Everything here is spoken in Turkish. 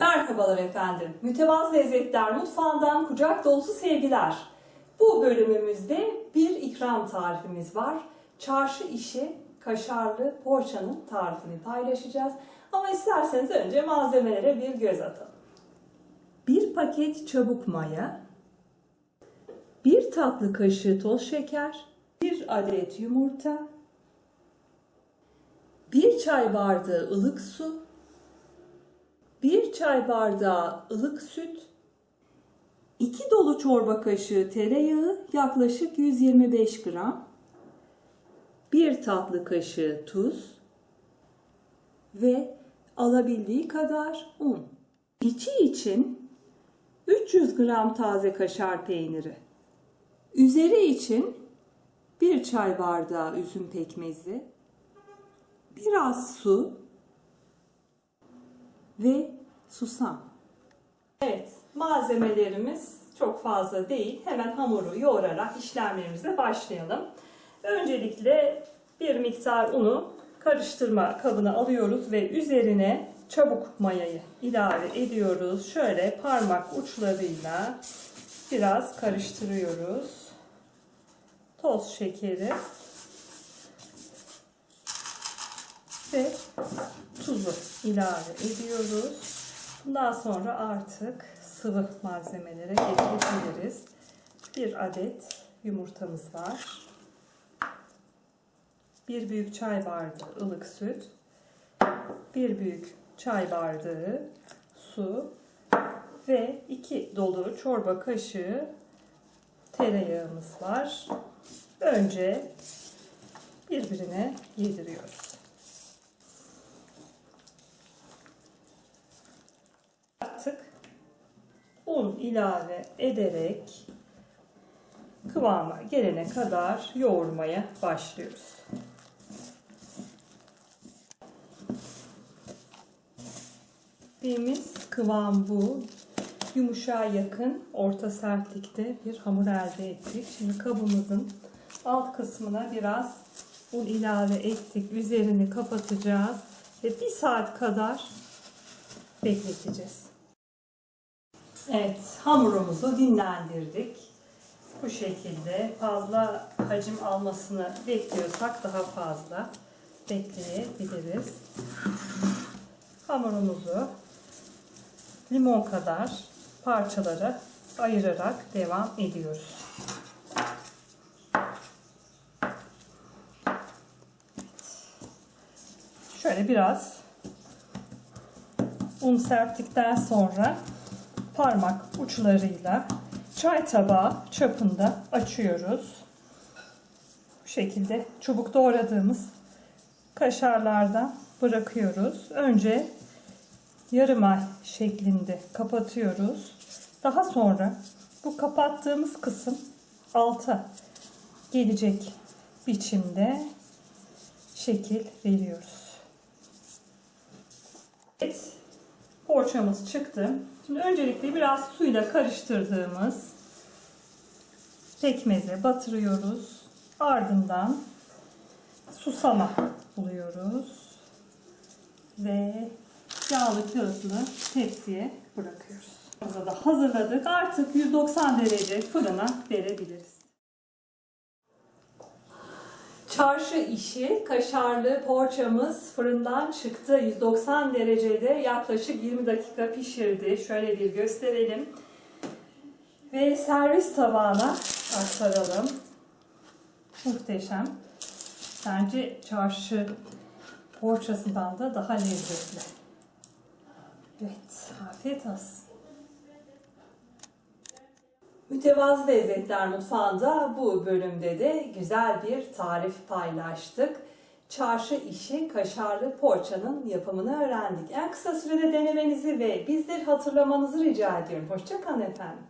Merhabalar efendim. Mütevazı Lezzetler Mutfağı'ndan kucak dolusu sevgiler. Bu bölümümüzde bir ikram tarifimiz var. Çarşı işi kaşarlı poğaçanın tarifini paylaşacağız. Ama isterseniz önce malzemelere bir göz atalım. Bir paket çabuk maya, bir tatlı kaşığı toz şeker, bir adet yumurta, bir çay bardağı ılık su, 1 çay bardağı ılık süt, 2 dolu çorba kaşığı tereyağı yaklaşık 125 gram, 1 tatlı kaşığı tuz ve alabildiği kadar un. İçi için 300 gram taze kaşar peyniri. Üzeri için 1 çay bardağı üzüm pekmezi, biraz su, ve susam. Evet, malzemelerimiz çok fazla değil. Hemen hamuru yoğurarak işlemlerimize başlayalım. Öncelikle bir miktar unu karıştırma kabına alıyoruz ve üzerine çabuk mayayı ilave ediyoruz. Şöyle parmak uçlarıyla biraz karıştırıyoruz. Toz şekeri ve tuzu ilave ediyoruz. Bundan sonra artık sıvı malzemelere geçebiliriz. Bir adet yumurtamız var. Bir büyük çay bardağı ılık süt. Bir büyük çay bardağı su ve iki dolu çorba kaşığı tereyağımız var. Önce birbirine yediriyoruz. Artık un ilave ederek kıvama gelene kadar yoğurmaya başlıyoruz. Dediğimiz kıvam bu. Yumuşağa yakın, orta sertlikte bir hamur elde ettik. Şimdi kabımızın alt kısmına biraz un ilave ettik. Üzerini kapatacağız ve bir saat kadar bekleteceğiz. Evet, hamurumuzu dinlendirdik. Bu şekilde fazla hacim almasını bekliyorsak daha fazla bekleyebiliriz. Hamurumuzu limon kadar parçalara ayırarak devam ediyoruz. Şöyle biraz un serptikten sonra parmak uçlarıyla çay tabağı çapında açıyoruz. Bu şekilde çubuk doğradığımız kaşarlardan bırakıyoruz. Önce yarım ay şeklinde kapatıyoruz. Daha sonra bu kapattığımız kısım alta gelecek biçimde şekil veriyoruz. Evet, poğaçamız çıktı. Şimdi öncelikle biraz suyla karıştırdığımız pekmeze batırıyoruz. Ardından susama buluyoruz. Ve yağlı kağıtlı tepsiye bırakıyoruz. Burada da hazırladık. Artık 190 derece fırına verebiliriz. Çarşı işi kaşarlı poğaçamız fırından çıktı. 190 derecede yaklaşık 20 dakika pişirdi. Şöyle bir gösterelim. Ve servis tabağına aktaralım. Muhteşem. Bence çarşı poğaçasından da daha lezzetli. Evet, afiyet olsun. Mütevazı Lezzetler Mutfağı'nda bu bölümde de güzel bir tarif paylaştık. Çarşı işi kaşarlı poğaçanın yapımını öğrendik. En kısa sürede denemenizi ve bizleri hatırlamanızı rica ediyorum. Hoşçakalın efendim.